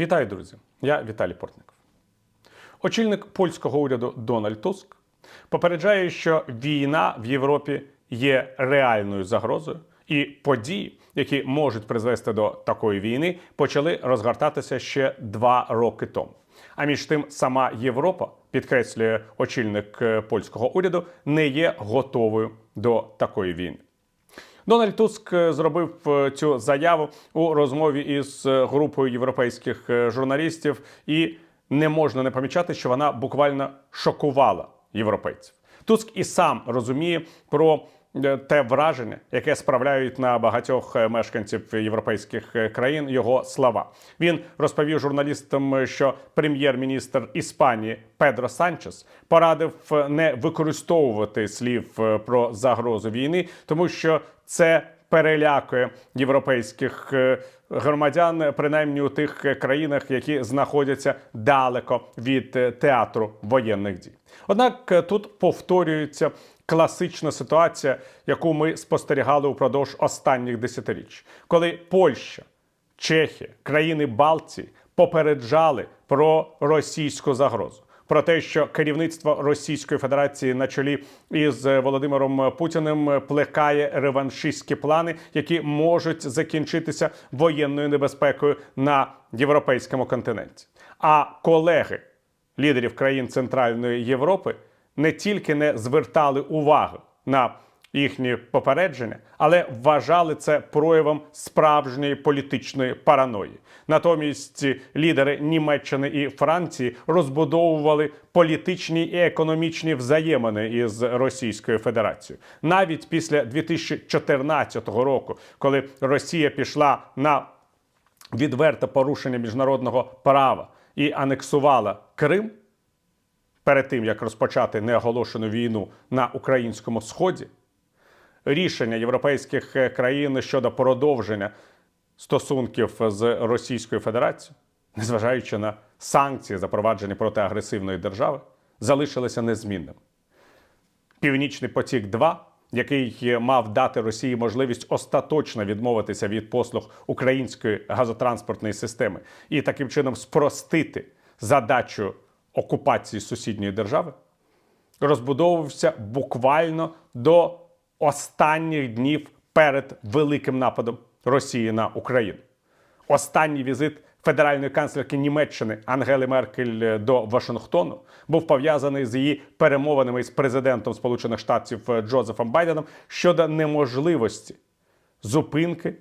Вітаю, друзі! Я Віталій Портников. Очільник польського уряду Дональд Туск попереджає, що війна в Європі є реальною загрозою, і події, які можуть призвести до такої війни, почали розгортатися ще два роки тому. А між тим, сама Європа, підкреслює очільник е, польського уряду, не є готовою до такої війни. Дональд Туск е, зробив е, цю заяву у розмові із е, групою європейських журналістів, і не можна не помічати, що вона буквально шокувала європейців. Туск і сам розуміє про те враження, яке справляють на багатьох е, мешканців європейських е, країн його слова. Він розповів журналістам, е, що прем'єр-міністр Іспанії Педро Санчес порадив е, не використовувати слів е, про загрозу війни, тому що це перелякує європейських е, громадян, принаймні у тих е, країнах, які знаходяться далеко від е, театру воєнних дій. Однак е, тут повторюється класична ситуація, яку ми спостерігали упродовж останніх десятиріч, коли Польща, Чехія, країни Балтії попереджали про російську загрозу. Про те, що керівництво Російської Федерації на чолі із Володимиром Путіним плекає реваншистські плани, які можуть закінчитися воєнною небезпекою на європейському континенті. А колеги лідерів країн Центральної Європи не тільки не звертали увагу на їхні попередження, але вважали це проявом справжньої політичної параної. Натомість лідери Німеччини і Франції розбудовували політичні і економічні взаємини із Російською Федерацією. Навіть після 2014 року, коли Росія пішла на відверте порушення міжнародного права і анексувала Крим перед тим як розпочати неоголошену війну на українському сході, рішення європейських е, країн щодо продовження стосунків з Російською Федерацією, незважаючи на санкції, запроваджені проти агресивної держави, залишилися незмінними. Північний потік 2 який мав дати Росії можливість остаточно відмовитися від послуг української газотранспортної системи і таким чином спростити задачу окупації сусідньої держави, розбудовувався буквально до останніх днів перед великим нападом Росії на Україну. Останній візит федеральної канцлерки Німеччини Ангели Меркель до Вашингтону був пов'язаний з її перемовинами з президентом Сполучених Штатів Джозефом Байденом щодо неможливості зупинки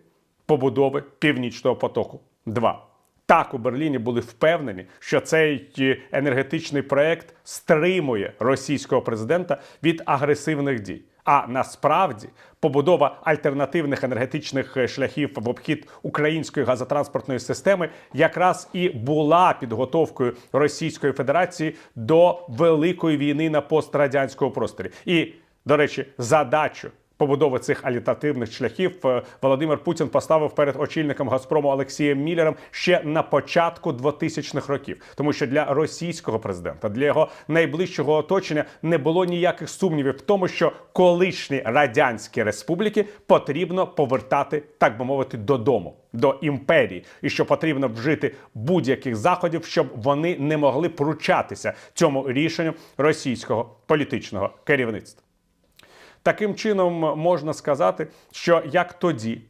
побудови Північного потоку. 2 так у Берліні були впевнені, що цей е, енергетичний проект стримує російського президента від агресивних дій. А насправді побудова альтернативних енергетичних е, шляхів в обхід української газотранспортної системи якраз і була підготовкою Російської Федерації до великої війни на пострадянському просторі. І, до речі, задачу побудови цих альтернативних шляхів е, Володимир Путін поставив перед очільником Газпрому Олексієм Міллером ще на початку 2000-х років, тому що для російського президента, для його найближчого оточення не було ніяких сумнівів в тому, що колишні радянські республіки потрібно повертати, так би мовити, додому. До імперії, і що потрібно вжити будь-яких заходів, щоб вони не могли пручатися цьому рішенню російського політичного керівництва. Таким чином можна сказати, що як тоді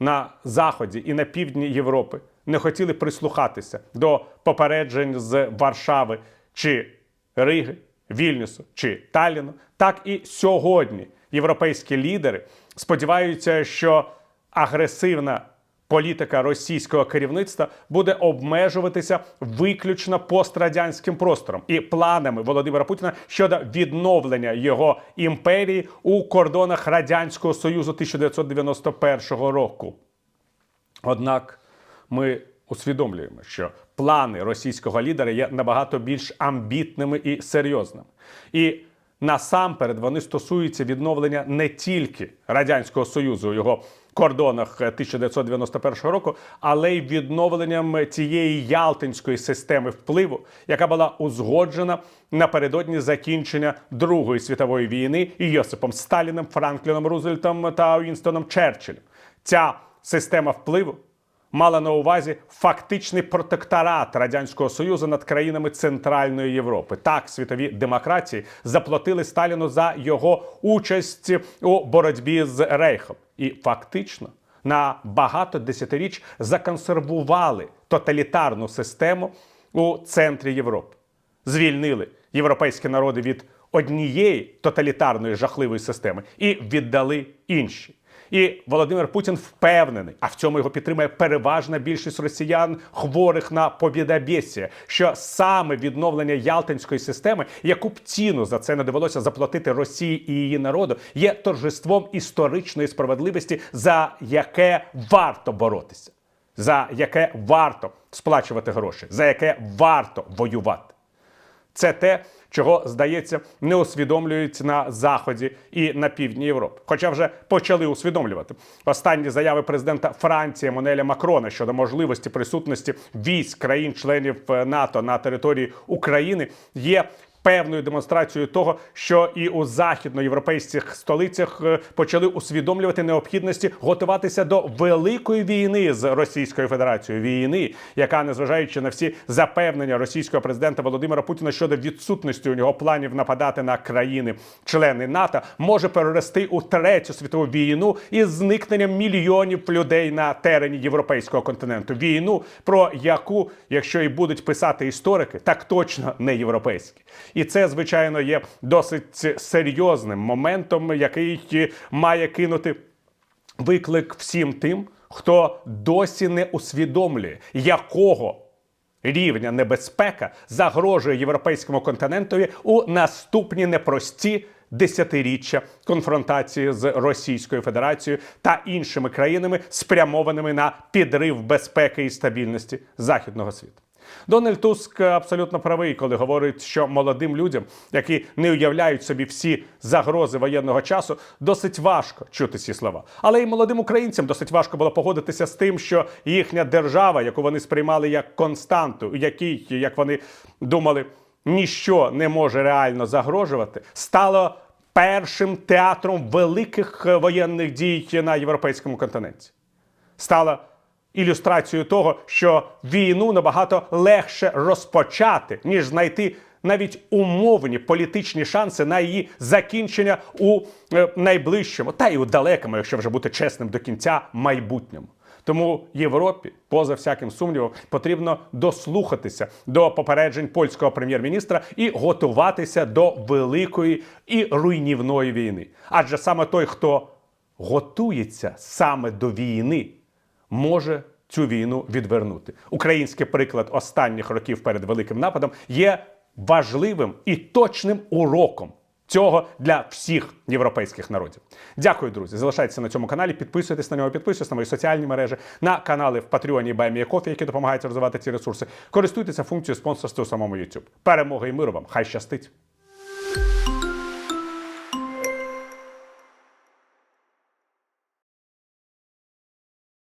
на заході і на півдні Європи не хотіли прислухатися до попереджень з Варшави чи Риги, Вільнюсу чи Талліну, так і сьогодні європейські лідери сподіваються, що агресивна політика російського керівництва буде обмежуватися виключно пострадянським простором і планами Володимира Путіна щодо відновлення його імперії у кордонах радянського союзу 1991 року. Однак ми усвідомлюємо, що плани російського лідера є набагато більш амбітними і серйозними. І насамперед вони стосуються відновлення не тільки радянського союзу його кордонах 1991 року, але й відновленням цієї ялтинської системи впливу, яка була узгоджена напередодні закінчення Другої світової війни Йосипом Сталіним, Франкліном Рузвельтом та Уінстоном Черчиллем. Ця система впливу мала на увазі фактичний протекторат радянського союзу над країнами Центральної Європи. Так, світові демократії заплатили Сталіну за його участь у боротьбі з Рейхом, і фактично на багато десятиріч законсервували тоталітарну систему у центрі Європи, звільнили європейські народи від однієї тоталітарної жахливої системи і віддали інші. І Володимир Путін впевнений, а в цьому його підтримує переважна більшість росіян, хворих на повідабєсія, що саме відновлення Ялтинської системи, яку б ціну за це не довелося заплатити Росії і її народу, є торжеством історичної справедливості, за яке варто боротися, за яке варто сплачувати гроші, за яке варто воювати. Це те, чого здається, не усвідомлюють на заході і на півдні Європи. Хоча вже почали усвідомлювати останні заяви президента Франції Монеля Макрона щодо можливості присутності військ країн-членів е, НАТО на території України є. Певною демонстрацією того, що і у західноєвропейських столицях е, почали усвідомлювати необхідності готуватися до великої війни з Російською Федерацією, війни, яка, незважаючи на всі запевнення російського президента Володимира Путіна щодо відсутності у нього планів нападати на країни-члени НАТО, може перерости у третю світову війну із зникненням мільйонів людей на терені європейського континенту. Війну, про яку, якщо і будуть писати історики, так точно не європейські. І це, звичайно, є досить серйозним моментом, який має кинути виклик всім тим, хто досі не усвідомлює, якого рівня небезпека загрожує європейському континентові у наступні непрості десятиріччя конфронтації з Російською Федерацією та іншими країнами, спрямованими на підрив безпеки і стабільності західного світу. Дональд Туск абсолютно правий, коли говорить, що молодим людям, які не уявляють собі всі загрози воєнного часу, досить важко чути ці слова. Але і молодим українцям досить важко було погодитися з тим, що їхня держава, яку вони сприймали як константу, якій, як вони думали, ніщо не може реально загрожувати, стало першим театром великих воєнних дій на європейському континенті. Стала ілюстрацією того, що війну набагато легше розпочати, ніж знайти навіть умовні політичні шанси на її закінчення у е, найближчому, та й у далекому, якщо вже бути чесним до кінця, майбутньому. Тому Європі, поза всяким сумнівом, потрібно дослухатися до попереджень польського прем'єр-міністра і готуватися до великої і руйнівної війни. Адже саме той, хто готується саме до війни, може цю війну відвернути. Український приклад останніх років перед великим нападом є важливим і точним уроком. Цього для всіх європейських народів. Дякую, друзі. Залишайтеся на цьому каналі, підписуйтесь на нього, підписуйтесь на мої соціальні мережі, на канали в Патреоні Баймія які допомагають розвивати ці ресурси. Користуйтеся функцією спонсорства у самому YouTube. Перемоги і миру вам! Хай щастить!